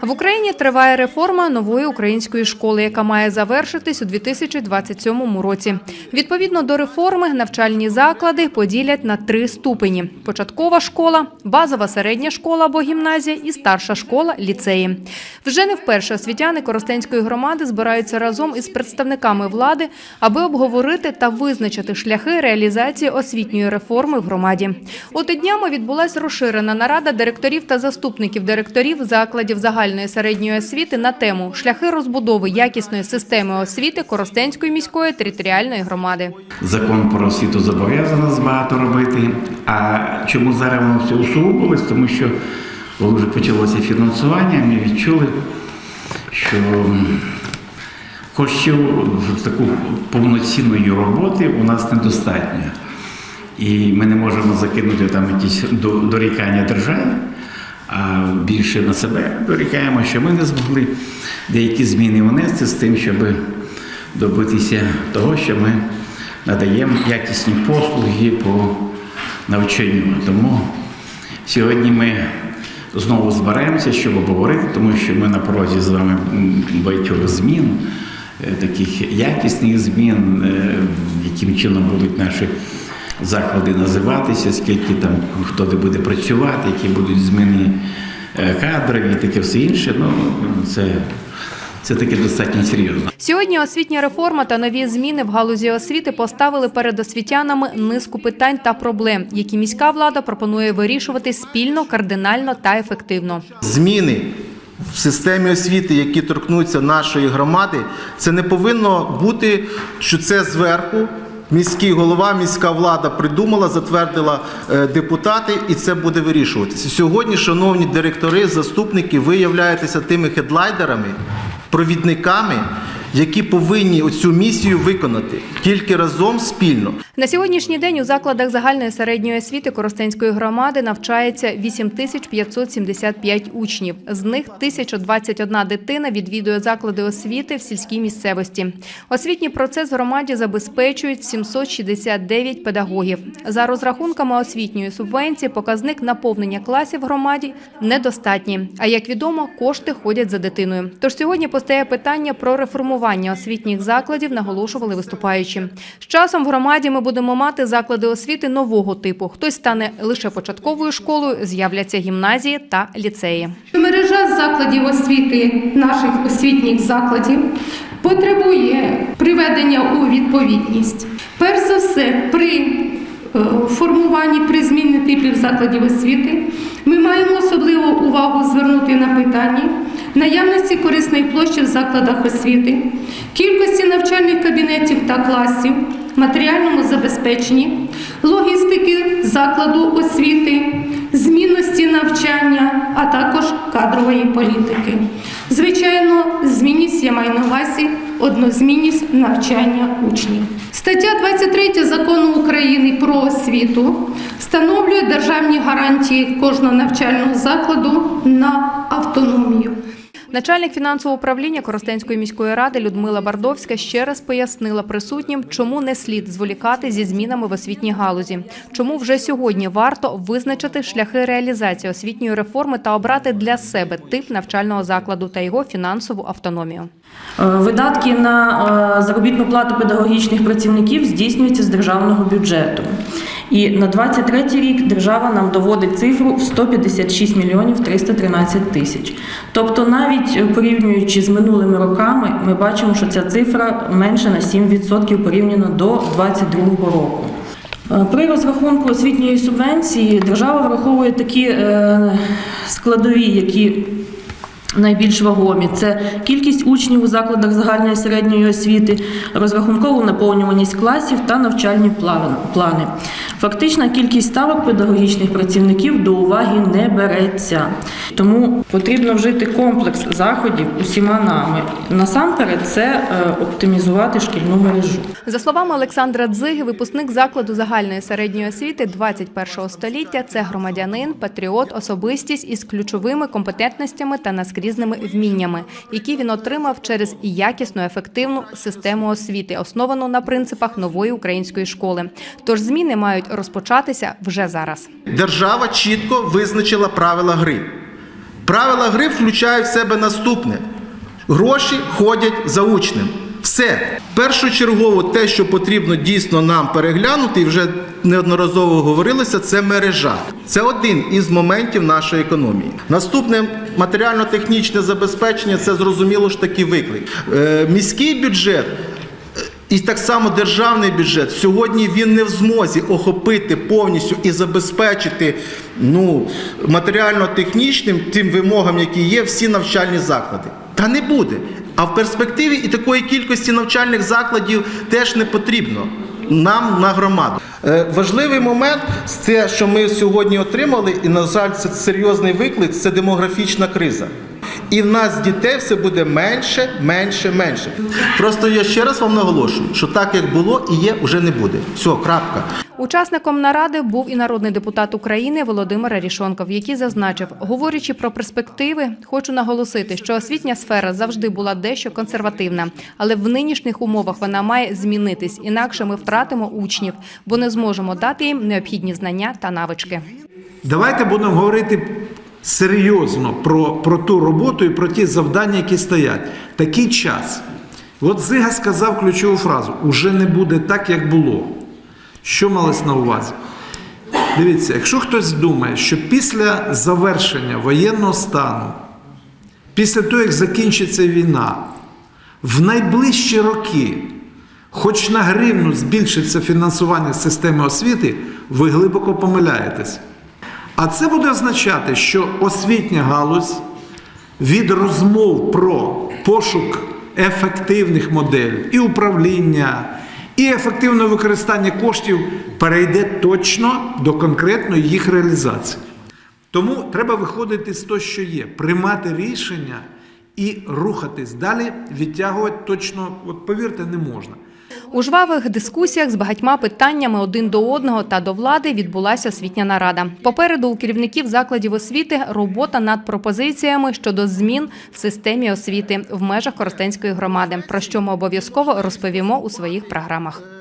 В Україні триває реформа нової української школи, яка має завершитись у 2027 році. Відповідно до реформи, навчальні заклади поділять на три ступені: початкова школа, базова середня школа або гімназія і старша школа ліцеї. Вже не вперше освітяни Коростенської громади збираються разом із представниками влади, аби обговорити та визначити шляхи реалізації освітньої реформи в громаді. От і днями відбулася розширена нарада директорів та заступників директорів закладів загальної середньої освіти на тему шляхи розбудови якісної системи освіти Коростенської міської територіальної громади. Закон про освіту зобов'язав нас багато робити. А чому зараз воно все усугубилось? Тому що коли вже почалося фінансування, ми відчули, що коштів таку повноцінної роботи у нас недостатньо. І ми не можемо закинути там якісь дорікання державі, а більше на себе дорікаємо, що ми не змогли деякі зміни внести з тим, щоб добитися того, що ми надаємо якісні послуги по навчанню. Тому сьогодні ми знову зберемося, щоб обговорити, тому що ми на порозі з вами багатьох змін, е, таких якісних змін, е, яким чином будуть наші заклади називатися, скільки там хто де буде працювати, які будуть зміни е, кадрові і таке все інше. Ну, це, це таке достатньо серйозно. Сьогодні освітня реформа та нові зміни в галузі освіти поставили перед освітянами низку питань та проблем, які міська влада пропонує вирішувати спільно, кардинально та ефективно. зміни в системі освіти, які торкнуться нашої громади, це не повинно бути, що це зверху. Міський голова, міська влада придумала, затвердила е, депутати, і це буде вирішуватися. Сьогодні, шановні директори, заступники, ви являєтеся тими хедлайдерами, провідниками, які повинні оцю місію виконати тільки разом спільно. На сьогоднішній день у закладах загальної середньої освіти Коростенської громади навчається 8575 учнів. З них 1021 дитина відвідує заклади освіти в сільській місцевості. Освітній процес громаді забезпечують 769 педагогів. За розрахунками освітньої субвенції, показник наповнення класів громаді недостатній. А як відомо, кошти ходять за дитиною. Тож сьогодні постає питання про реформування освітніх закладів, наголошували виступаючі. З часом в громаді ми будемо мати заклади освіти нового типу. Хтось стане лише початковою школою, з'являться гімназії та ліцеї. Мережа закладів освіти, наших освітніх закладів, потребує приведення у відповідність. Перш за все, при е, формуванні при зміні типів закладів освіти ми маємо особливу увагу звернути на питання наявності корисної площі в закладах освіти, кількості навчальних кабінетів та класів, матеріальному забезпеченні, логістики закладу освіти, змінності навчання, а також кадрової політики. Звичайно, змінність я маю на увазі однозмінність навчання учнів. Стаття 23 закону України про освіту встановлює державні гарантії кожного навчального закладу на автономію. Начальник фінансового управління Коростенської міської ради Людмила Бардовська ще раз пояснила присутнім, чому не слід зволікати зі змінами в освітній галузі, чому вже сьогодні варто визначити шляхи реалізації освітньої реформи та обрати для себе тип навчального закладу та його фінансову автономію. Е, Видатки на е, заробітну плату педагогічних працівників здійснюються з державного бюджету. І на 23 рік держава нам доводить цифру в 156 мільйонів 313 тисяч. Тобто, навіть е, порівнюючи з минулими роками, ми бачимо, що ця цифра менше на 7% порівняно до 2022 року. Е, При розрахунку освітньої субвенції держава враховує такі е, складові, які Найбільш вагомі це кількість учнів у закладах загальної середньої освіти, розрахункову наповнюваність класів та навчальні плани. Фактична кількість ставок педагогічних працівників до уваги не береться. Тому потрібно вжити комплекс заходів усіма нами. Насамперед, це е, оптимізувати шкільну мережу. За словами Олександра Дзиги, випускник закладу загальної середньої освіти 21 століття це громадянин, патріот, особистість із ключовими компетентностями та наскрізними вміннями, які він отримав через якісну, ефективну систему освіти, основану на принципах нової української школи. Тож зміни мають розпочатися вже зараз. Держава чітко визначила правила гри. Правила гри включають в себе наступне: гроші ходять за учнем. Все. Першочергово те, що потрібно дійсно нам переглянути, і вже неодноразово говорилося, це мережа. Це один із моментів нашої економії. Наступне матеріально-технічне забезпечення це зрозуміло ж таки виклик. Е, міський бюджет і так само державний бюджет сьогодні він не в змозі охопити повністю і забезпечити ну, матеріально-технічним тим вимогам, які є, всі навчальні заклади. Та не буде. А в перспективі і такої кількості навчальних закладів теж не потрібно нам на громаду. Е, важливий момент те, що ми сьогодні отримали, і на жаль, це серйозний виклик, це демографічна криза. І в нас дітей все буде менше, менше, менше. Просто я ще раз вам наголошую, що так як було і є, вже не буде. Все, крапка. Учасником наради був і народний депутат України Володимир Арішонков, який зазначив, говорячи про перспективи, хочу наголосити, що освітня сфера завжди була дещо консервативна, але в нинішніх умовах вона має змінитись, інакше ми втратимо учнів, бо не зможемо дати їм необхідні знання та навички. Давайте будемо говорити серйозно про, про ту роботу і про ті завдання, які стоять. Такий час. От Зига сказав ключову фразу: уже не буде так, як було. Що малось на увазі? Дивіться, якщо хтось думає, що після завершення воєнного стану, після того, як закінчиться війна, в найближчі роки, хоч на гривну збільшиться фінансування системи освіти, ви глибоко помиляєтесь. А це буде означати, що освітня галузь від розмов про пошук ефективних моделей і управління, і ефективне використання коштів перейде точно до конкретної їх реалізації. Тому треба виходити з того, що є, приймати рішення і рухатись далі, відтягувати точно, от повірте, не можна. У жвавих дискусіях з багатьма питаннями один до одного та до влади відбулася освітня нарада. Попереду у керівників закладів освіти робота над пропозиціями щодо змін в системі освіти в межах Коростенської громади, про що ми обов'язково розповімо у своїх програмах.